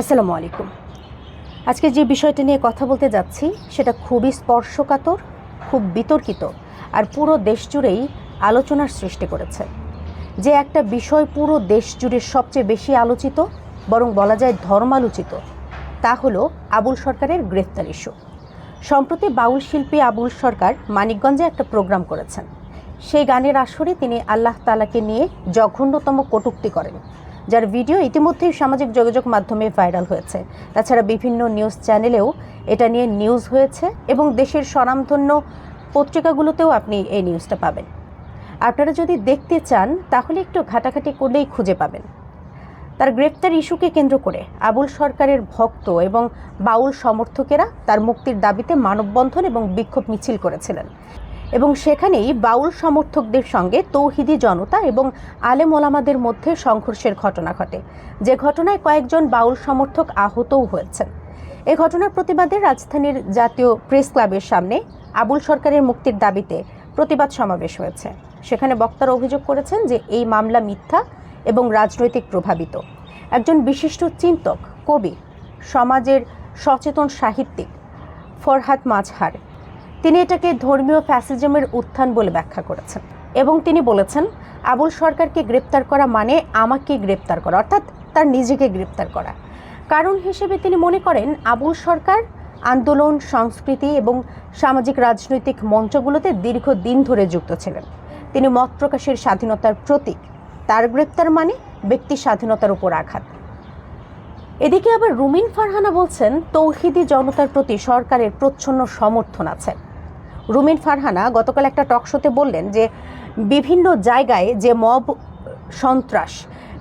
আসসালামু আলাইকুম। আজকে যে বিষয়টা নিয়ে কথা বলতে যাচ্ছি, সেটা খুবই স্পর্শকাতর, খুব বিতর্কিত আর পুরো দেশ জুড়েই আলোচনার সৃষ্টি করেছে। যে একটা বিষয় পুরো দেশ জুড়ে সবচেয়ে বেশি আলোচিত, বরং বলা যায় ধর্মালোচিত, তা হলো আবুল সরকারের গ্রেফতার ইস্যু। সম্প্রতি বাউল শিল্পী আবুল সরকার মানিকগঞ্জে একটা প্রোগ্রাম করেছেন। সেই গানের আসরে তিনি আল্লাহ তালাকে নিয়ে জঘন্যতম কটূক্তি করেন। যার ভিডিও ইতিমধ্যেই সামাজিক যোগাযোগ মাধ্যমে ভাইরাল হয়েছে। তাছাড়া বিভিন্ন নিউজ চ্যানেলেও এটা নিয়ে নিউজ হয়েছে এবং দেশের স্বনামধন্য পত্রিকাগুলোতেও আপনি এই নিউজটা পাবেন। আপনারা যদি দেখতে চান, তাহলে একটু ঘাটাঘাটি করলেই খুঁজে পাবেন। তার গ্রেপ্তার ইস্যুকে কেন্দ্র করে আবুল সরকারের ভক্ত এবং বাউল সমর্থকেরা তার মুক্তির দাবিতে মানববন্ধন এবং বিক্ষোভ মিছিল করেছিলেন। এবং সেখানেই বাউল সমর্থকদের সঙ্গে তৌহিদি জনতা এবং আলেম ওলামাদের মধ্যে সংঘর্ষের ঘটনা ঘটে। যে ঘটনায় কয়েকজন বাউল সমর্থক আহতও হয়েছেন। এ ঘটনার প্রতিবাদে রাজধানীর জাতীয় প্রেস ক্লাবের সামনে আবুল সরকারের মুক্তির দাবিতে প্রতিবাদ সমাবেশ হয়েছে। সেখানে বক্তারা অভিযোগ করেছেন যে এই মামলা মিথ্যা এবং রাজনৈতিক প্রভাবিত। একজন বিশিষ্ট চিন্তক, কবি, সমাজের সচেতন সাহিত্যিক ফরহাদ মাঝহার তিনি এটাকে ধর্মীয় ফ্যাসিজমের উত্থান বলে ব্যাখ্যা করেছেন এবং তিনি বলেছেন, আবুল সরকারকে গ্রেপ্তার করা মানে আমাকে গ্রেপ্তার করা, অর্থাৎ তার নিজেকে গ্রেপ্তার করা। কারণ হিসেবে তিনি মনে করেন, আবুল সরকার আন্দোলন, সংস্কৃতি এবং সামাজিক রাজনৈতিক মঞ্চগুলোতে দীর্ঘদিন ধরে যুক্ত ছিলেন। তিনি মত প্রকাশের স্বাধীনতার প্রতীক। তার গ্রেপ্তার মানে ব্যক্তি স্বাধীনতার উপর আঘাত। এদিকে আবার রুমিন ফারহানা বলছেন, তৌহিদি জনতার প্রতি সরকারের প্রচ্ছন্ন সমর্থন আছে। রুমিন ফারহানা গতকাল একটা টকশোতে বললেন যে বিভিন্ন জায়গায় যে মব সন্ত্রাস,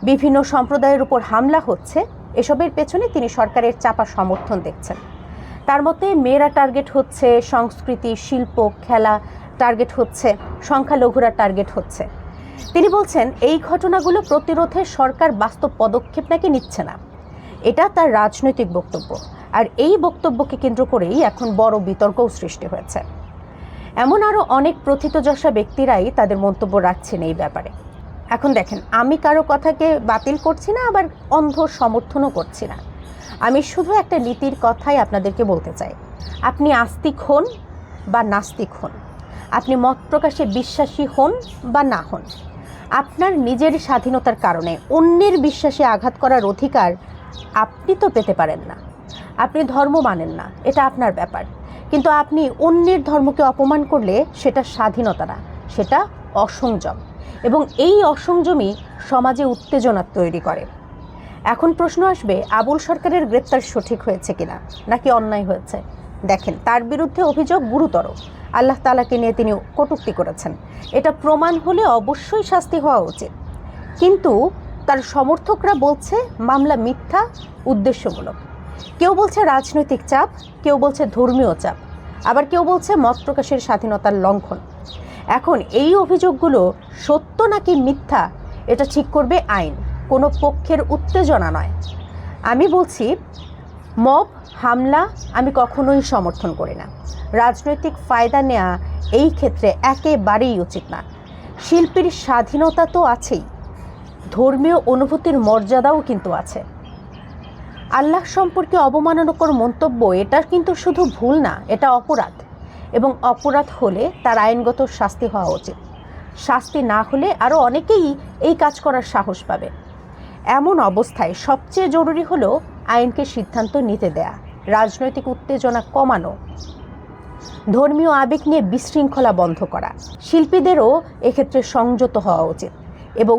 বিভিন্ন সম্প্রদায়ের উপর হামলা হচ্ছে, এসবের পেছনে তিনি সরকারের চাপা সমর্থন দেখছেন। তার মতে, মেয়েরা টার্গেট হচ্ছে সংস্কৃতি, শিল্প, খেলা টার্গেট হচ্ছে, সংখ্যালঘুরা টার্গেট হচ্ছে। তিনি বলছেন, এই ঘটনাগুলো প্রতিরোধে সরকার বাস্তব পদক্ষেপ নাকি নিচ্ছে না। এটা তার রাজনৈতিক বক্তব্য। আর এই বক্তব্যকে কেন্দ্র করেই এখন বড় বিতর্কও সৃষ্টি হয়েছে। এমন আরও অনেক প্রথিতযশা ব্যক্তিরাই তাদের মন্তব্য রাখছেন এই ব্যাপারে। এখন দেখেন, আমি কারও কথাকে বাতিল করছি না, আবার অন্ধ সমর্থনও করছি না। আমি শুধু একটা নীতির কথাই আপনাদেরকে বলতে চাই। আপনি আস্তিক হন বা নাস্তিক হন। আপনি মত প্রকাশে বিশ্বাসী হন বা না হন। আপনার নিজের স্বাধীনতার কারণে অন্যের বিশ্বাসে আঘাত করার অধিকার আপনি তো পেতে পারেন না। আপনি ধর্ম মানেন না, এটা আপনার ব্যাপার। কিন্তু আপনি অন্যের ধর্মকে অপমান করলে সেটা স্বাধীনতা না, সেটা অসংযম। এবং এই অসংযমই সমাজে উত্তেজনা তৈরি করে। এখন প্রশ্ন আসবে, আবুল সরকারের গ্রেপ্তার সঠিক হয়েছে কিনা, নাকি অন্যায় হয়েছে? দেখেন, তার বিরুদ্ধে অভিযোগ গুরুতর। আল্লাহ তালাকে নিয়ে তিনি কটূক্তি করেছেন। এটা প্রমাণ হলে অবশ্যই শাস্তি হওয়া উচিত। কিন্তু তার সমর্থকরা বলছে, মামলা মিথ্যা, উদ্দেশ্যমূলক। কেউ বলছে রাজনৈতিক চাপ, কেউ বলছে ধর্মীয় চাপ, আবার কেউ বলছে মত প্রকাশের স্বাধীনতার লঙ্ঘন। এখন এই অভিযোগগুলো সত্য নাকি মিথ্যা, এটা ঠিক করবে আইন, কোনো পক্ষের উত্তেজনা নয়। আমি বলছি, মব, হামলা আমি কখনোই সমর্থন করি না। রাজনৈতিক ফায়দা নেওয়া এই ক্ষেত্রে একেবারেই উচিত না। শিল্পীর স্বাধীনতা তো আছেই, ধর্মীয় অনুভূতির মর্যাদাও কিন্তু আছে। আল্লাহ সম্পর্কে অবমাননাকর মন্তব্য, এটা কিন্তু শুধু ভুল না, এটা অপরাধ। এবং অপরাধ হলে তার আইনগত শাস্তি হওয়া উচিত। শাস্তি না হলে আরও অনেকেই এই কাজ করার সাহস পাবে। এমন অবস্থায় সবচেয়ে জরুরি হলো আইনকে সিদ্ধান্ত নিতে দেয়া, রাজনৈতিক উত্তেজনা কমানো। ধর্মীয় আবেগ নিয়ে বিশৃঙ্খলা বন্ধ করা, শিল্পীদেরও এক্ষেত্রে সংযত হওয়া উচিত। এবং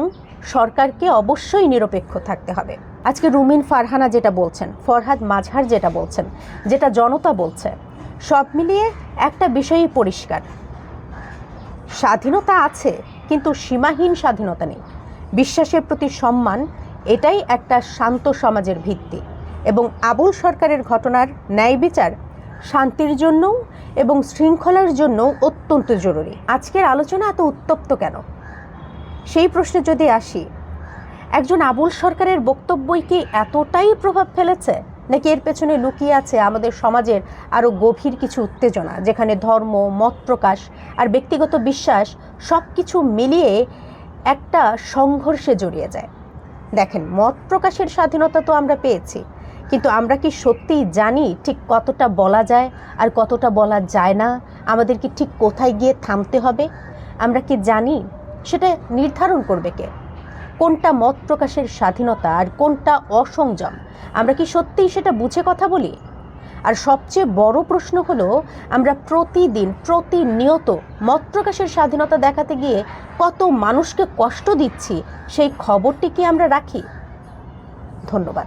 সরকারকে অবশ্যই নিরপেক্ষ থাকতে হবে। আজকে রুমিন ফারহানা যেটা বলছেন, ফরহাদ মাঝহার যেটা বলছেন, যেটা জনতা বলছে, সব মিলিয়ে একটা বিষয়ই পরিষ্কার। স্বাধীনতা আছে, কিন্তু সীমাহীন স্বাধীনতা নেই। বিশ্বাসের প্রতি সম্মান, এটাই একটা শান্ত সমাজের ভিত্তি। এবং আবুল সরকারের ঘটনার ন্যায় বিচার শান্তির জন্যও এবং শৃঙ্খলার জন্যও অত্যন্ত জরুরি। আজকের আলোচনা এত উত্তপ্ত কেন? সেই প্রশ্নে যদি আসি একজন আবুল সরকারের বক্তব্যই কি এতটাই প্রভাব ফেলেছে? নাকি এর পেছনে লুকিয়ে আছে আমাদের সমাজের আরও গভীর কিছু উত্তেজনা, যেখানে ধর্ম, মত প্রকাশ আর ব্যক্তিগত বিশ্বাস সব কিছু মিলিয়ে একটা সংঘর্ষে জড়িয়ে যায়। দেখেন, মত প্রকাশের স্বাধীনতা তো আমরা পেয়েছি, কিন্তু আমরা কি সত্যিই জানি ঠিক কতটা বলা যায় আর কতটা বলা যায় না? আমাদের কি ঠিক কোথায় গিয়ে থামতে হবে? আমরা কি জানি? সেটা নির্ধারণ করবে কে? কোনটা মত প্রকাশের স্বাধীনতা আর কোনটা অসংযম? আমরা কি সত্যিই সেটা বুঝে কথা বলি? আর সবচেয়ে বড় প্রশ্ন হলো, আমরা প্রতিদিন, প্রতিনিয়ত মত প্রকাশের স্বাধীনতা দেখাতে গিয়ে কত মানুষকে কষ্ট দিচ্ছি, সেই খবরটি কি আমরা রাখি? ধন্যবাদ।